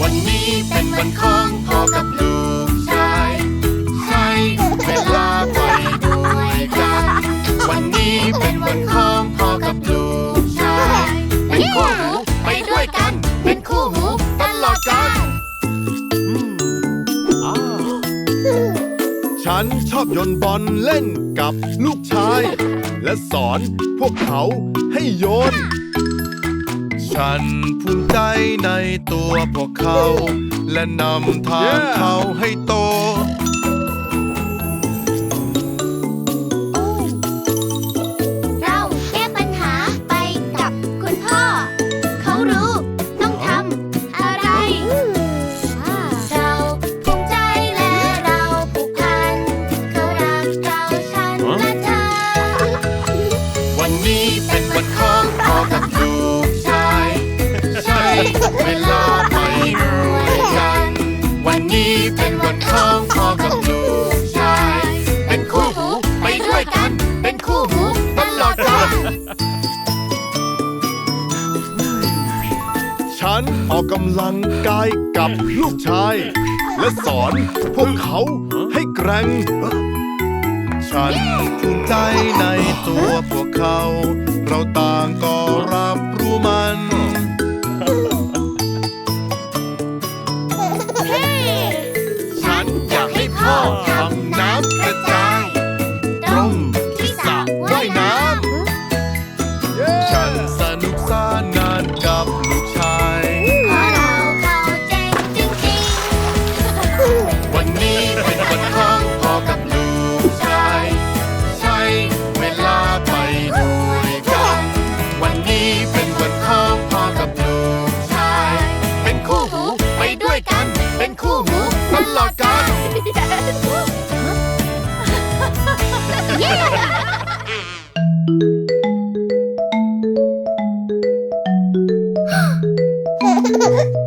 วันนี้เป็นวันของพ่อ ฉันชอบโยนบอลเล่นกับลูกชาย และสอนพวกเขาให้โยน ฉันภูมิใจในตัวพวกเขา และนำทางเขาให้โต เวลาไปด้วยกัน วันนี้เป็นวันของพ่อกับลูกชาย เป็นคู่หูไปด้วยกัน เป็นคู่หูตลอดกาลฉันออกกำลังกายกับลูกชาย และสอนพวกเขาให้แกร่ง ฉันภูมิใจในตัวพวกเขา like a Yeah!